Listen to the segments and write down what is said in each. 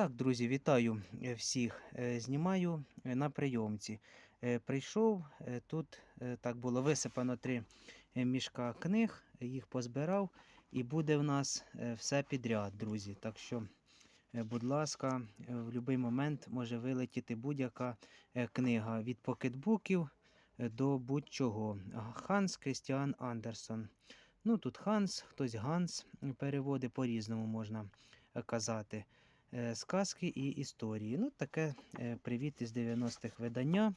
Так, друзі, вітаю е, всіх. Е, Знімаю е, на прийомці. Прийшов, тут так було висипано три мішка книг, їх позбирав, і буде в нас все підряд, друзі. Так що, будь ласка, в будь-який момент може вилетіти будь-яка книга від покетбуків до будь-чого. Ханс Крістіан Андерсон. Ну, тут Ханс, хтось Ганс переводить по-різному можна казати сказки і історії. Ну, таке е, привіт із 90-х видання.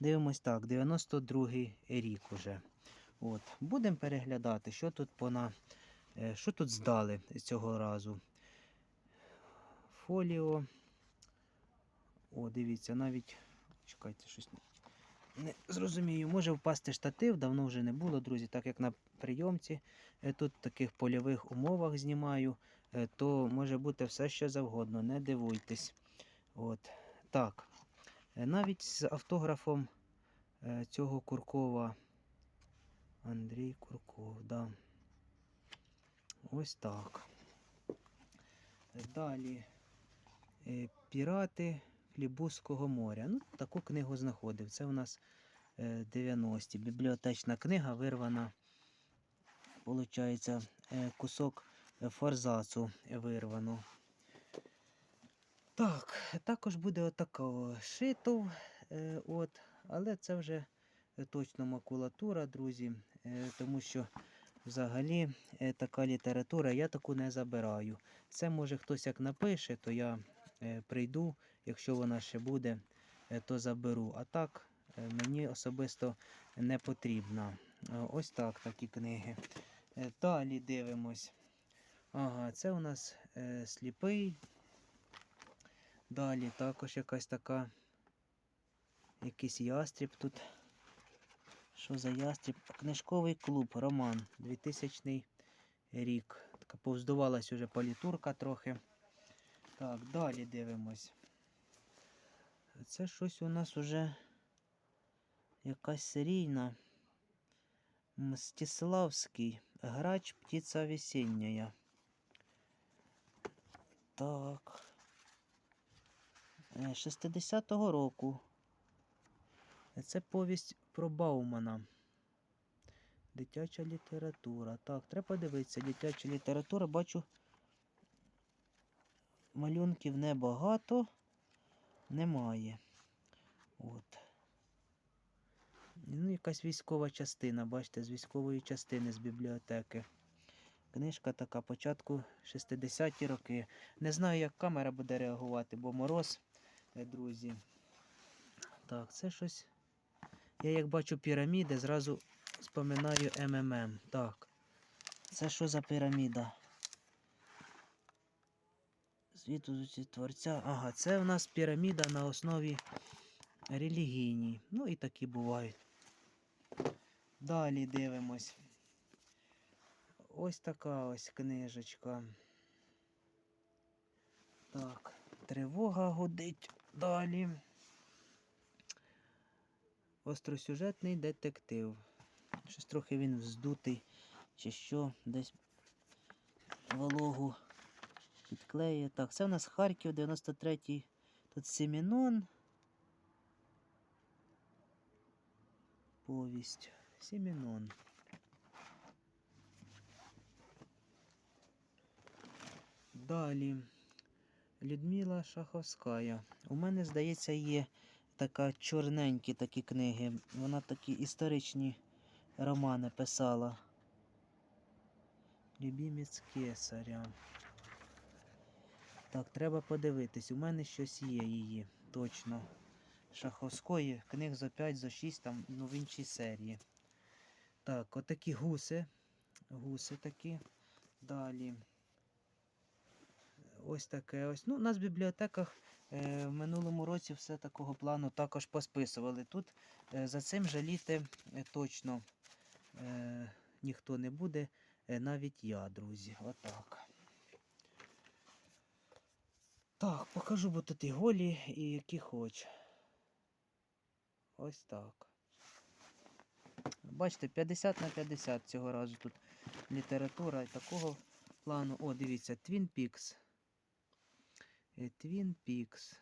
Дивимось так, 92-й рік уже. От. Будемо переглядати, що тут пона, е, що тут здали цього разу. Фоліо. О, дивіться, навіть. Чекайте, щось не зрозумію. Може впасти штатив, давно вже не було, друзі, так як на прийомці. е, Тут в таких польових умовах знімаю е, то може бути все що завгодно, не дивуйтесь. От. Так. Е, Навіть з автографом цього Куркова. Андрій Курков, да. Ось так. Далі. Пірати Флібузького моря. Ну, таку книгу знаходив. Це у нас е, 90-ті. Бібліотечна книга вирвана. Получається, е, кусок форзацу вирвано. Так, також буде отака шитов, е, от, але це вже е, точно макулатура, друзі, е, тому що взагалі е, така література я таку не забираю. Це може хтось як напише, то я е, прийду, якщо вона ще буде, е, то заберу. А так е, мені особисто не потрібна. Е, Ось так такі книги. Е, Далі дивимось. Ага, це у нас е, сліпий. Далі також якась така. Якийсь ястріб тут. Що за ястріб? Книжковий клуб, роман, 2000 рік. Така повздувалась уже політурка трохи. Так, далі дивимось. Це щось у нас уже якась серійна. Мстиславський. Грач птиця весенняя. Так. Е, 60-го року. Е, Це повість про Баумана. Дитяча література. Так, треба подивитися. Дитяча література. Бачу. Малюнків небагато. Немає. От. Ну, якась військова частина, бачите, з військової частини з бібліотеки. Книжка така, початку 60-ті роки. Не знаю, як камера буде реагувати, бо мороз, е, друзі. Так, це щось. Я як бачу піраміди, зразу споминаю МММ. Так. Це що за піраміда? Світу творця. Ага, це у нас піраміда на основі релігійній. Ну і такі бувають. Далі дивимось. Ось така ось книжечка. Так, тривога гудить далі. Остросюжетний детектив. Щось трохи він вздутий, чи що, десь вологу підклеює. Так, це у нас Харків 93-й. Тут Семенон. Повість. Семенон. Далі. Людмила Шаховська. У мене, здається, є така чорненькі такі книги. Вона такі історичні романи писала. Любімець кесаря. Так, треба подивитись. У мене щось є її. Точно. Шаховської, книг за 5, за 6, там, ну, в іншій серії. Так, отакі гуси. Гуси такі. Далі. Ось таке ось. Ну, у нас в бібліотеках е, в минулому році все такого плану також посписували. Тут е, за цим жаліти е, точно е, ніхто не буде, е, навіть я, друзі. Отак. Так, покажу, бо тут і голі, і які хоч. Ось так. Бачите, 50 на 50 цього разу тут література такого плану. О, дивіться, Twin Peaks. Е, Twin Peaks.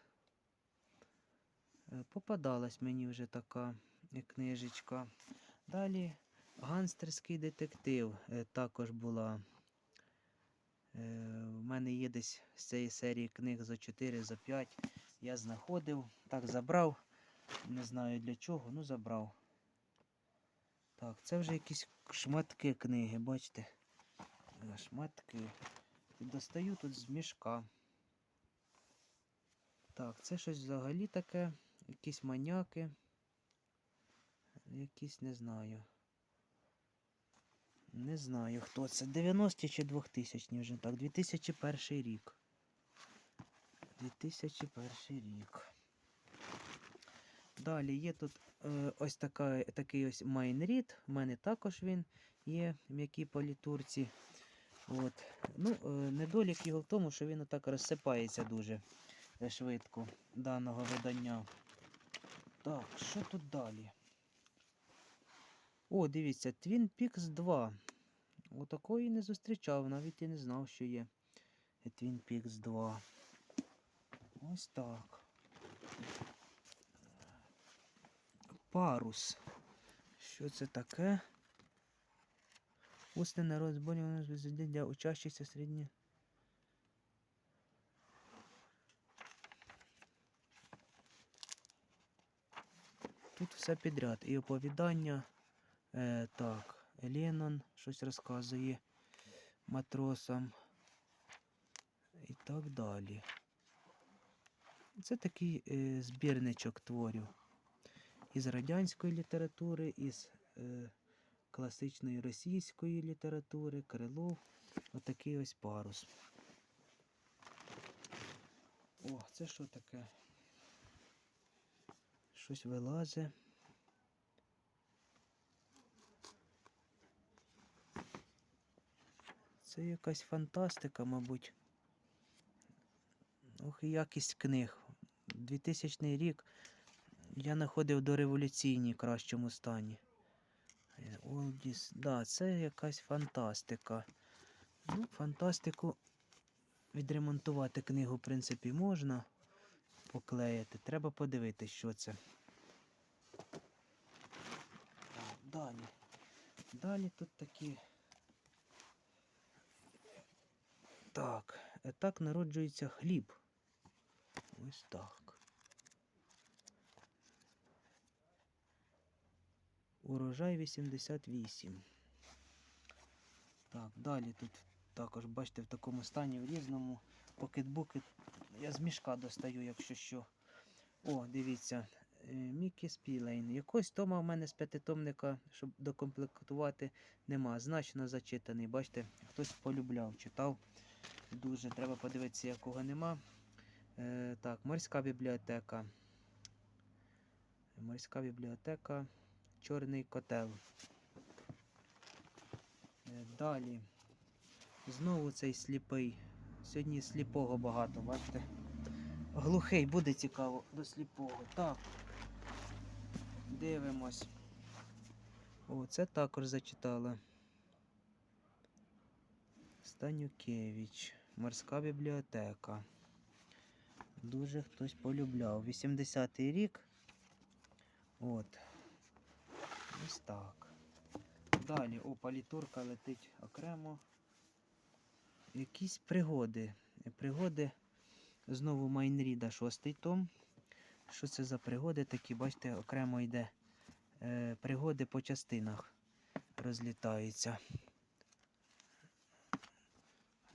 Е, Попадалась мені вже така е, книжечка. Далі Ганстерський детектив також була. В мене є десь з цієї серії книг за 4, за 5. Я знаходив, так забрав. Не знаю для чого, ну забрав. Так, це вже якісь шматки книги, бачите? Е, Шматки. І достаю тут з мішка. Так, це щось взагалі таке. Якісь маняки. Якісь не знаю. Не знаю хто це. 90 чи 2000 вже так. 2001 рік. 2001 рік. Далі є тут е, ось така, такий ось майнрід. У мене також він є в м'якій політурці. От. Ну, е, недолік його в тому, що він отак розсипається дуже е, швидко даного видання. Так, що тут далі? О, дивіться, Twin Peaks 2. Отакої не зустрічав, навіть і не знав, що є Twin Peaks 2. Ось так. Парус. Що це таке? Усне народ зборювання для учащихся середні. Тут все підряд. І оповідання. Е, так, Леннон щось розказує матросам. І так далі. Це такий е, збірничок творів із радянської літератури, із е, класичної російської літератури, Крилов. Отакий ось парус. О, це що таке? Щось вилазить. Це якась фантастика, мабуть. Ох, якість книг. 2000 рік я знаходив до революційній кращому стані. Е, Олдіс, да, це якась фантастика. Ну, фантастику відремонтувати книгу, в принципі, можна поклеїти. Треба подивитися, що це. Далі. Далі тут такі. Так, е, так народжується хліб. Ось так. Урожай 88. Так, далі тут також, бачите, в такому стані в різному. Покетбуки я з мішка достаю, якщо що. О, дивіться, е, Мікі Спілейн. Якось тома в мене з п'ятитомника, щоб докомплектувати, нема. Значно зачитаний. Бачите, хтось полюбляв, читав. Дуже треба подивитися, якого нема. Е, так, морська бібліотека. Морська бібліотека. Чорний котел. Е, Далі. Знову цей сліпий. Сьогодні сліпого багато, бачите? Глухий, буде цікаво до сліпого. Так. Дивимось. О, це також зачитала. Станюкевич. Морська бібліотека. Дуже хтось полюбляв. 80-й рік. От. Ось так. Далі, о, палітурка летить окремо. Якісь пригоди. Пригоди знову Майнріда, шостий том. Що це за пригоди такі? Бачите, окремо йде е, пригоди по частинах розлітаються.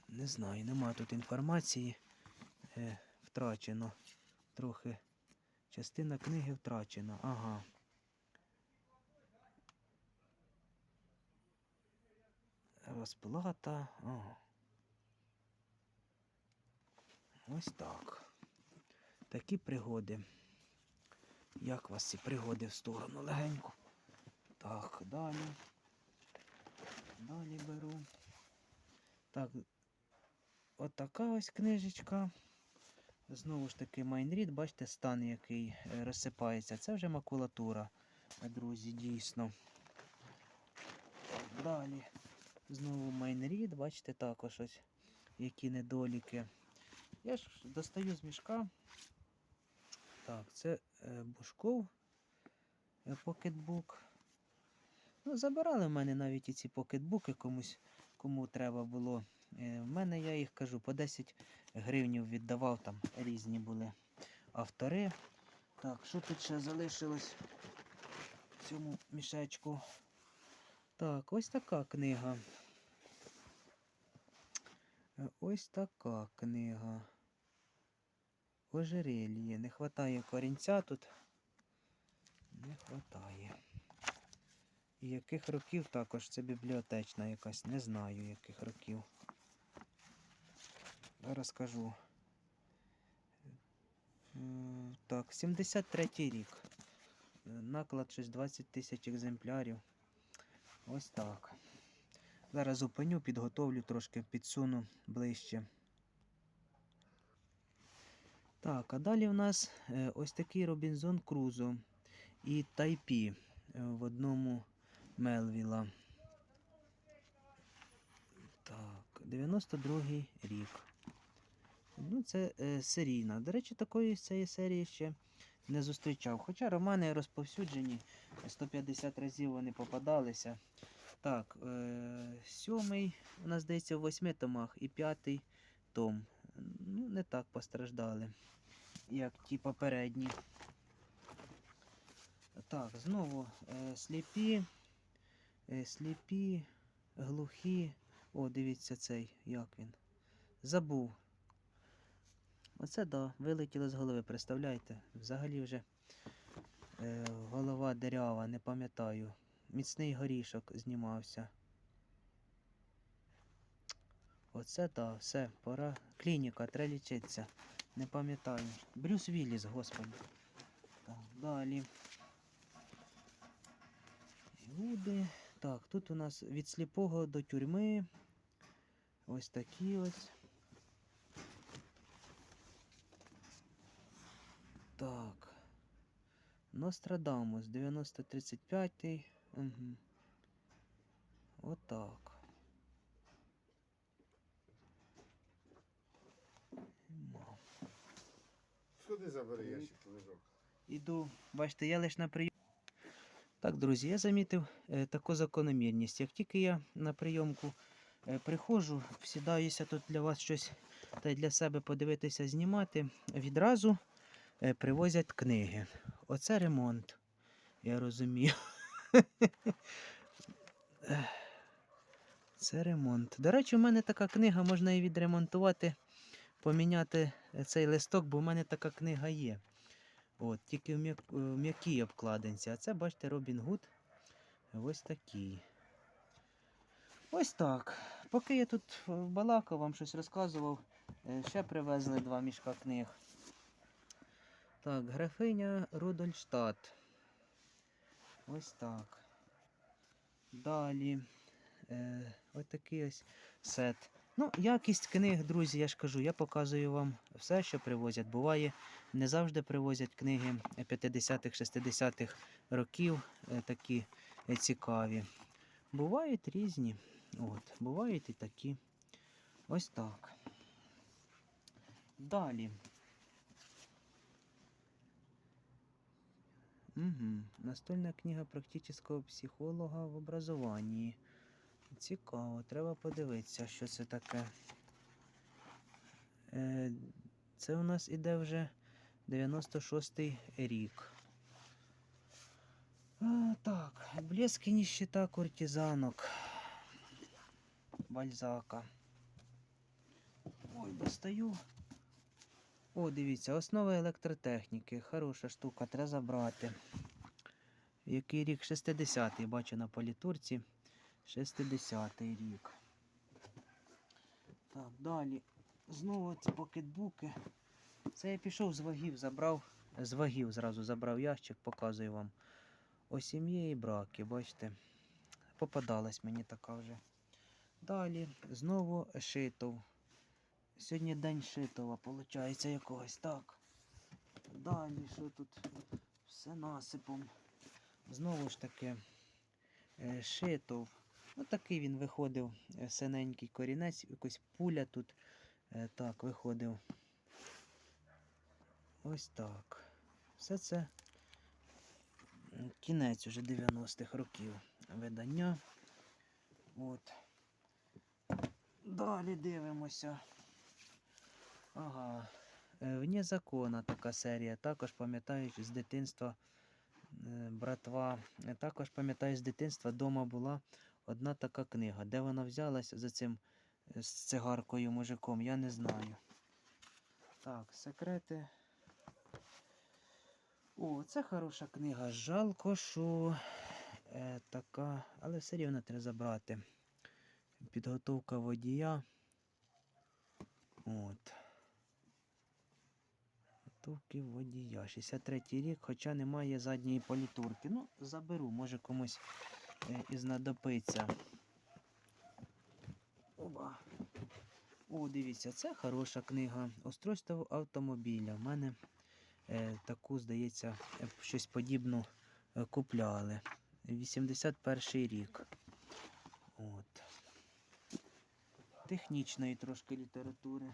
Не знаю, нема тут інформації. Е, втрачено. Трохи. Частина книги втрачена. Ага. Розплата. Ага. Ось так. Такі пригоди. Як вас ці пригоди в сторону легенько? Так, далі. Далі беру. Так, от ось книжечка. Знову ж таки Майнрід, бачите, стан, який е, розсипається. Це вже макулатура, друзі, дійсно. Далі. Знову Майнрід, бачите, також ось які недоліки. Я ж достаю з мішка. Так, це е, Бушков покетбук. Ну, забирали в мене навіть і ці покетбуки комусь, кому треба було. Е, в мене я їх кажу, по 10 гривнів віддавав, там різні були автори. Так, що тут ще залишилось в цьому мішечку? Так, ось така книга. Е, Ось така книга. Ожерельє. Не вистачає корінця тут. Не вистачає. І яких років також це бібліотечна якась. Не знаю яких років. Зараз скажу. Е, Так, 73-й рік. Е, Наклад щось 20 тисяч екземплярів. Ось так. Зараз зупиню, підготовлю трошки, підсуну ближче. Так, а далі у нас е, ось такий Робінзон Крузо і Тайпі е, в одному Мелвіла. Так, 92-й рік. Ну, це е, серійна. До речі, такої цієї серії ще не зустрічав. Хоча романи розповсюджені, 150 разів вони попадалися. Так, е, сьомий, у нас здається, в восьми томах і п'ятий том. Ну, не так постраждали, як ті попередні. Так, знову е, сліпі, е, сліпі, глухі. О, дивіться цей, як він. Забув. Оце да, вилетіло з голови, представляєте? Взагалі вже е, голова дерява, не пам'ятаю. Міцний горішок знімався. Оце так, все, пора. Клініка, треба лічитися. Не пам'ятаю. Брюс Вілліс, господи. Так, далі. Люди. Так, тут у нас від сліпого до тюрми. Ось такі ось. Так. Нострадамус, 9035. Угу. Отак. Сходи забери ящик лежок. Іду, бачите, я лише на прийом. Так, друзі, я замітив е, таку закономірність. Як тільки я на прийомку е, приходжу, сідаюся тут для вас щось та й для себе подивитися, знімати, відразу привозять книги. Оце ремонт. Я розумію. Це ремонт. До речі, у мене така книга, можна її відремонтувати, поміняти е, цей листок, бо в мене така книга є. От, тільки в м'якій обкладинці. А це, бачите, Робін Гуд. Ось такий. Ось так. Поки я тут е, балакав, вам щось розказував, е, ще привезли два мішка книг. Так, графиня Рудольштадт. Ось так. Далі. Е, ось такий ось сет. Ну, якість книг, друзі, я ж кажу, я показую вам все, що привозять. Буває, не завжди привозять книги 50-х, 60-х років, е, такі е, цікаві. Бувають різні. От, бувають і такі. Ось так. Далі. Угу. Настольна книга практичного психолога в образованні. Цікаво, треба подивитися, що це таке. Е, це у нас іде вже 96-й рік. А, так, блески ніщита куртизанок. Бальзака. Ой, достаю. О, дивіться, основи електротехніки. Хороша штука, треба забрати. Який рік? 60-й, бачу на політурці. 60-й рік. Так, далі. Знову ці покетбуки. Це я пішов з вагів, забрав. З вагів зразу забрав ящик, показую вам. О сім'ї і браки, бачите. Попадалась мені така вже. Далі знову шитов. Сьогодні день шитова, виходить, якогось так. Далі, що тут? Все насипом. Знову ж таки, е, шитов. Ось такий він виходив, е, синенький корінець, якось пуля тут. е, Так, виходив. ось так. Все це кінець уже 90-х років видання. От. Далі дивимося. Ага. Е, Вне закона така серія. Також пам'ятаю з дитинства е, братва. Е, Також пам'ятаю з дитинства вдома була одна така книга. Де вона взялась за цим з цигаркою мужиком, я не знаю. Так, секрети. О, це хороша книга. Жалко, що е, така, але все рівно треба забрати. Підготовка водія. От. Підготовки водія. 63 рік, хоча немає задньої політурки. Ну, заберу, може комусь е, і знадобиться. Оба. О, дивіться, це хороша книга. Устройство автомобіля. У мене е, таку, здається, е, щось подібну е, купляли. 81 рік. От. Технічної трошки літератури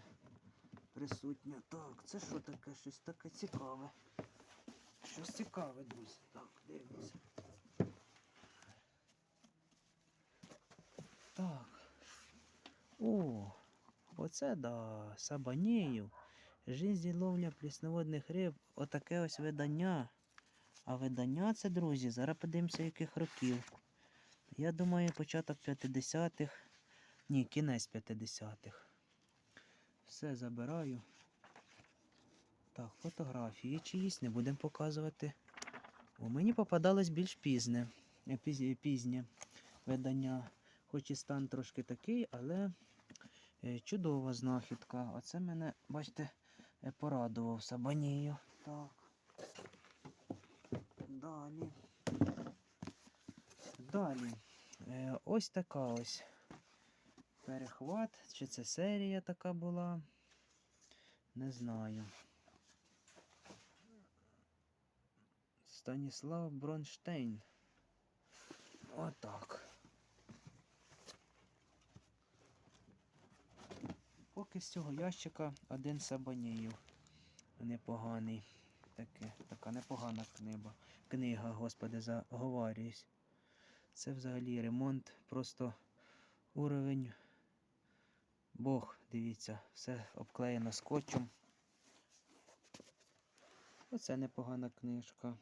присутня. Так, це що таке? Щось таке цікаве. Щось цікаве, друзі. Так, дивимося. Так. О, оце да, Сабанеїв. Жизнь ловля прісноводних риб. Отаке ось видання. А видання це, друзі, зараз подивимося, яких років. Я думаю, початок 50-х. Ні, кінець 50-х. Все забираю. Так, фотографії чиїсь не будемо показувати. У мені попадалось більш пізне, е, пізнє видання. Хоч і стан трошки такий, але е, чудова знахідка. Оце мене, бачите, е, порадував Сабанію. Так. Далі. Далі. Ось така ось перехват. Чи це серія така була? Не знаю. Станіслав Бронштейн. Отак. Поки з цього ящика один Сабаніїв. Непоганий. Таке, така непогана книга. Книга, господи, заговарююсь. Це взагалі ремонт, просто уровень. Бог, дивіться, все обклеєно скотчем. Оце непогана книжка.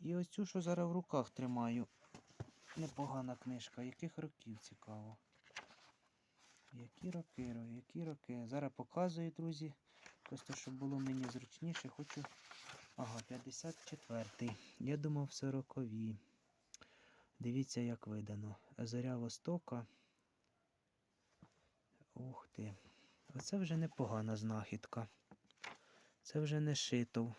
І ось цю, що зараз в руках тримаю. Непогана книжка. Яких років цікаво? Які роки, ро- які роки? Зараз показую, друзі. Просто щоб було мені зручніше, хочу. Ага, 54-й. Я думав 40-ві. Дивіться, як видано. Зоря Востока. Ух ти. Оце вже непогана знахідка. Це вже не шитов.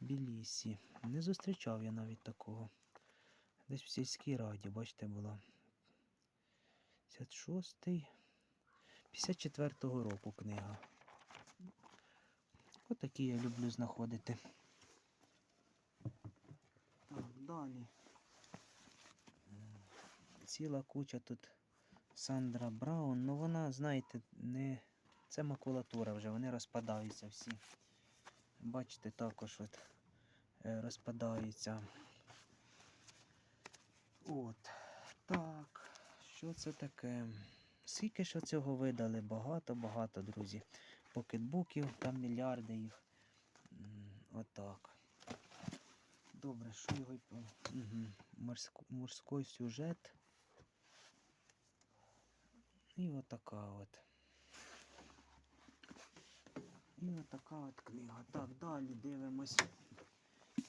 Тбілісі. Не зустрічав я навіть такого. Десь в сільській раді, бачите, була. 56-й. 54-го року книга. Отакі я люблю знаходити. Так, Ціла куча тут Сандра Браун. Ну вона, знаєте, не. Це макулатура вже, вони розпадаються всі. Бачите, також от е, розпадаються. От. Так. Що це таке? Скільки ж цього видали? Багато-багато, друзі. Покетбуків, там мільярди їх. Отак. Добре, що його. Угу. Морсько, морський сюжет. І отака от. І отака от книга. Так, далі дивимось.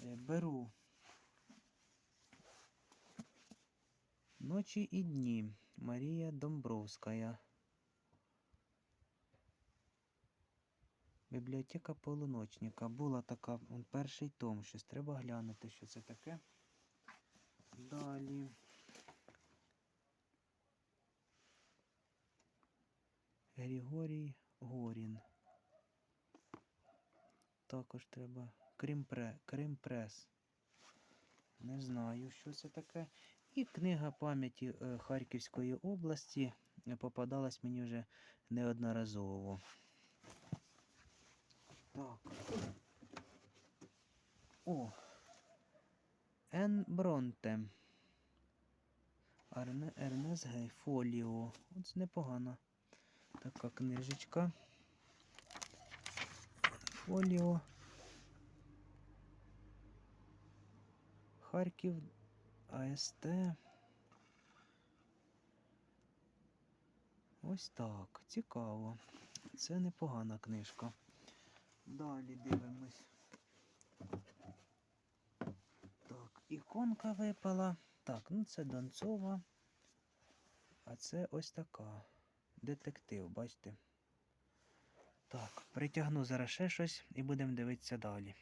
Е, Беру. Ночі і дні. Марія Домбровська. Бібліотека полуночника. Була така, он перший том, щось треба глянути, що це таке. Далі. Григорій Горін. Також треба. Кримпре, Кримпрес. Не знаю, що це таке. І книга пам'яті е, Харківської області попадалась мені вже неодноразово. Так. О. Ен Бронте. Арне, Ернес Гей Фоліо. От непогана така книжечка. Фоліо. Харків АСТ. Ось так. Цікаво. Це непогана книжка. Далі дивимось. Так, іконка випала. Так, ну це Донцова. А це ось така. Детектив, бачите? Так, притягну зараз ще щось і будемо дивитися далі.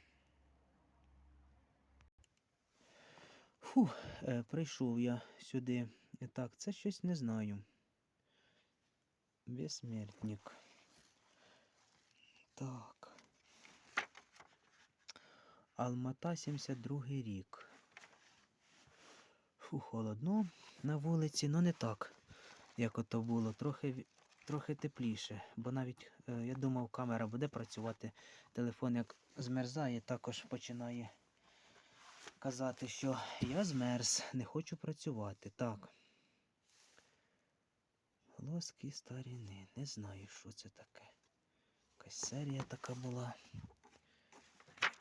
Фу, е, прийшов я сюди. Так, це щось не знаю. Безсмертник. Так. Алмата 72 рік. Фу, холодно на вулиці, ну не так, як ото було. Трохи, трохи тепліше. Бо навіть е, я думав, камера буде працювати. Телефон як змерзає, також починає казати, що я змерз, не хочу працювати. Так. Лоски старіни. Не знаю, що це таке. Якась серія така була.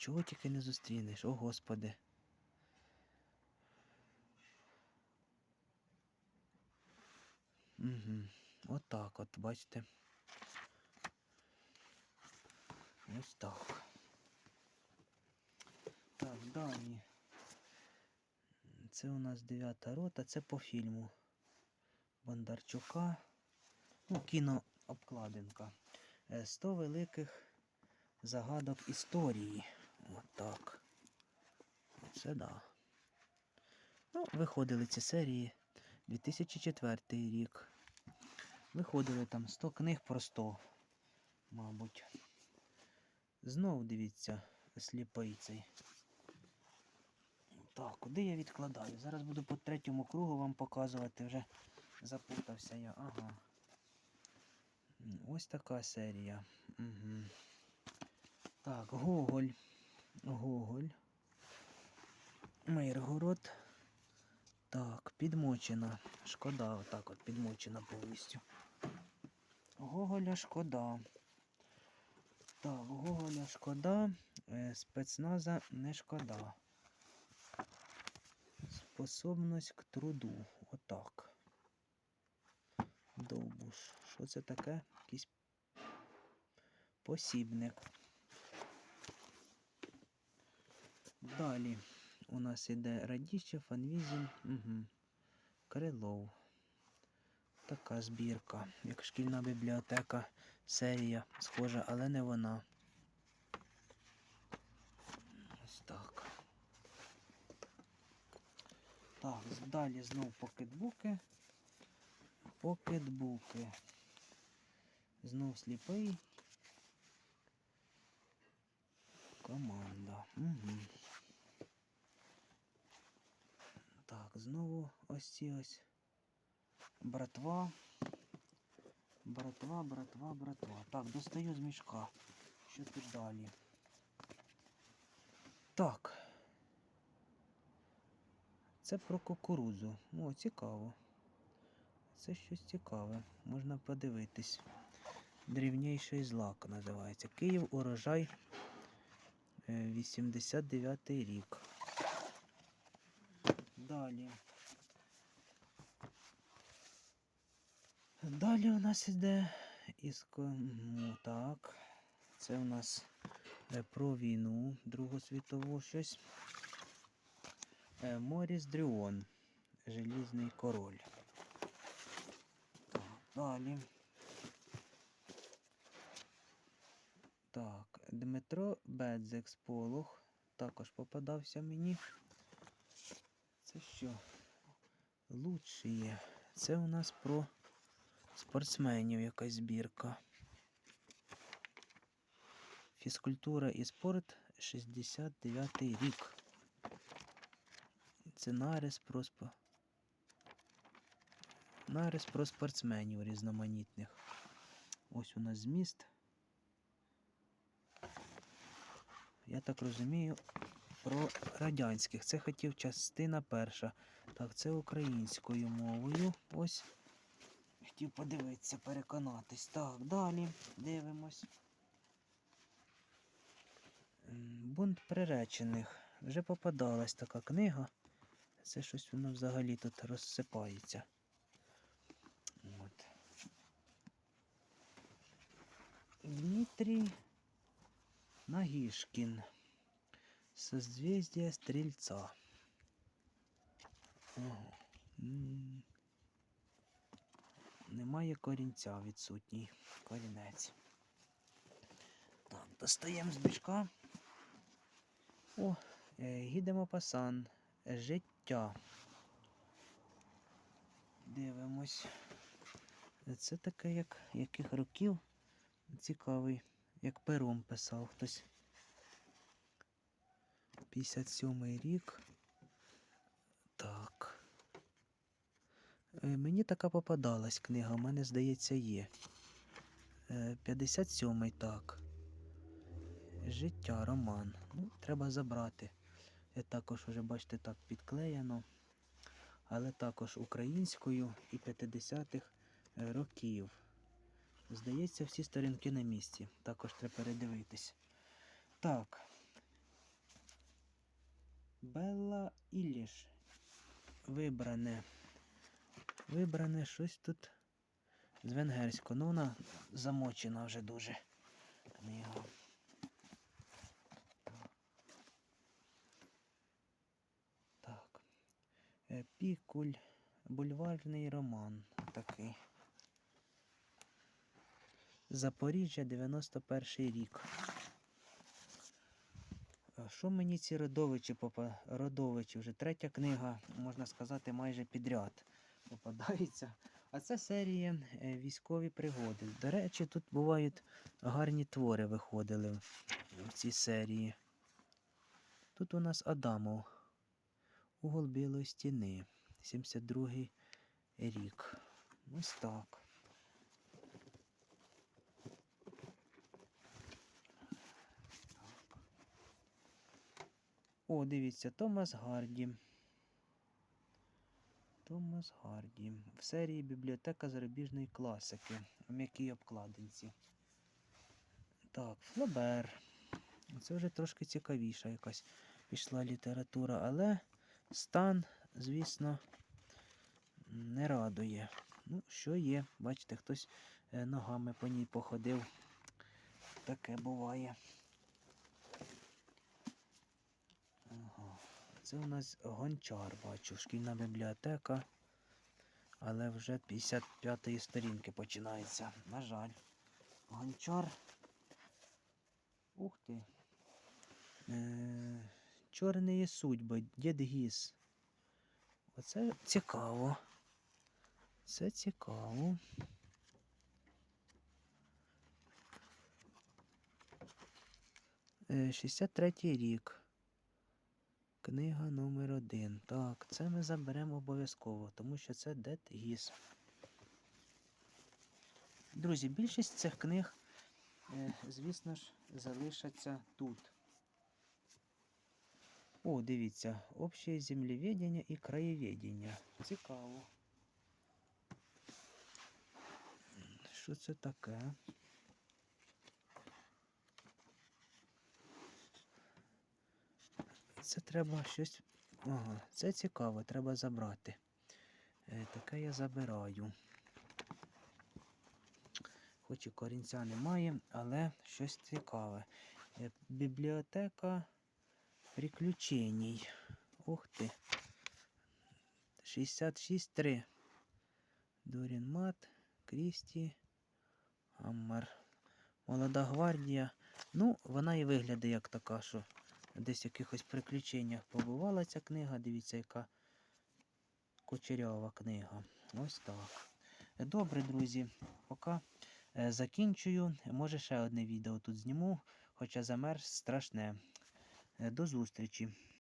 Чого тільки не зустрінеш, о господи. Угу. Отак от, бачите. Ось так. Так, далі. Це у нас дев'ята рота, це по фільму Бондарчука. Ну, кінообкладинка. Е, 100 великих загадок історії. Отак. Це да. Ну, виходили ці серії 2004 рік. Виходили там 100 книг про 100, мабуть. Знов дивіться, сліпий цей. Так, куди я відкладаю? Зараз буду по третьому кругу вам показувати. Вже запутався я. Ага. Ось така серія. Угу. Так, Гоголь. Гоголь. Миргород. Так, підмочена. Шкода, отак от підмочена повністю. Гоголя шкода. Так, Гоголя шкода. е, Спецназа не шкода. Способність к труду. Отак. Довбуш. Що це таке? Якийсь посібник. Далі у нас іде Радіще, Фанвізін, угу. Крилов. Така збірка, як шкільна бібліотека, серія схожа, але не вона. Ось так. Так, далі знов покетбуки. Покетбуки. Знов сліпий. Команда. Угу. Так, знову ось ці ось. Братва. Братва, братва, братва. Так, достаю з мішка. Що тут далі? Так. Це про кукурудзу. О, цікаво. Це щось цікаве. Можна подивитись. Дрівніший злак називається. Київ урожай. е, 89 рік. Далі. Далі у нас іде іско... ну, так. Це у нас е, про війну Другу світову щось. Е, Моріс Дрюон. Желізний король. Так, далі. Так, Дмитро Бедзек з Полух. Також попадався мені. Це що? Лучші. Це у нас про спортсменів якась збірка. Фізкультура і спорт 69 рік. Це нарис про спо- нарис про спортсменів різноманітних. Ось у нас зміст. Я так розумію, про радянських. Це хотів частина перша. Так, це українською мовою. Ось. Хотів подивитися, переконатись. Так, далі дивимось. Бунт приречених. Вже попадалась така книга. Це щось воно взагалі тут розсипається. От. Дмитрій Нагішкін. Созвездие Стрільця. Ого. Немає корінця відсутній. Корінець. Так, достаємо з бичка. О, е, гідемо пасан. Життя. Дивимось. Це таке, як яких років? Цікавий, як пером писав хтось. 57 рік. Так. Е, Мені така попадалась книга, у мене, здається, є. Е, 57 так. Життя, роман. Ну, треба забрати. Е, Також вже, бачите, так підклеєно. Але також українською і 50-х е, років. Здається, всі сторінки на місці. Також треба передивитись. Так. Белла Ілліш. Вибране. Вибране щось тут з венгерського. Ну, вона замочена вже дуже. Книга. Так. Е, Пікуль. Бульварний роман такий. Запоріжжя, 91 рік. Що мені ці родовичі попа... родовичі? Вже третя книга, можна сказати, майже підряд попадається. А це серія е, військові пригоди. До речі, тут бувають гарні твори виходили в цій серії. Тут у нас Адамов. Угол білої стіни. 72 рік. Ось так. О, дивіться, Томас Гарді. Томас Гарді. В серії Бібліотека зарубіжної класики. У м'якій обкладинці. Так, Флобер. Це вже трошки цікавіша якась пішла література, але стан, звісно, не радує. Ну, що є, бачите, хтось е, ногами по ній походив. Таке буває. Ага. Це у нас гончар, бачу, шкільна бібліотека. Але вже 55-ї сторінки починається. На жаль. Гончар. Ух ти. Е, Чорні судьби, дід Гіс. Оце цікаво. Це цікаво. Е, 63-й рік. Книга номер один. Так, це ми заберемо обов'язково, тому що це Дед Гіс. Друзі, більшість цих книг, е, звісно ж, залишаться тут. О, дивіться, общее землеведення і краєведення. Цікаво. Що це таке? Це треба щось. Ага, це цікаво, треба забрати. Е, таке я забираю. Хоч і корінця немає, але щось цікаве. Е, бібліотека приключеній. Ух ти. 66-3. Дорін Мат, Крісті, Аммер. Молода гвардія. Ну, вона і виглядає як така, що десь в якихось приключеннях побувала ця книга. Дивіться, яка кучерява книга. Ось так. Добре, друзі, поки е, закінчую. Може ще одне відео тут зніму, хоча замерз страшне. Е, До зустрічі!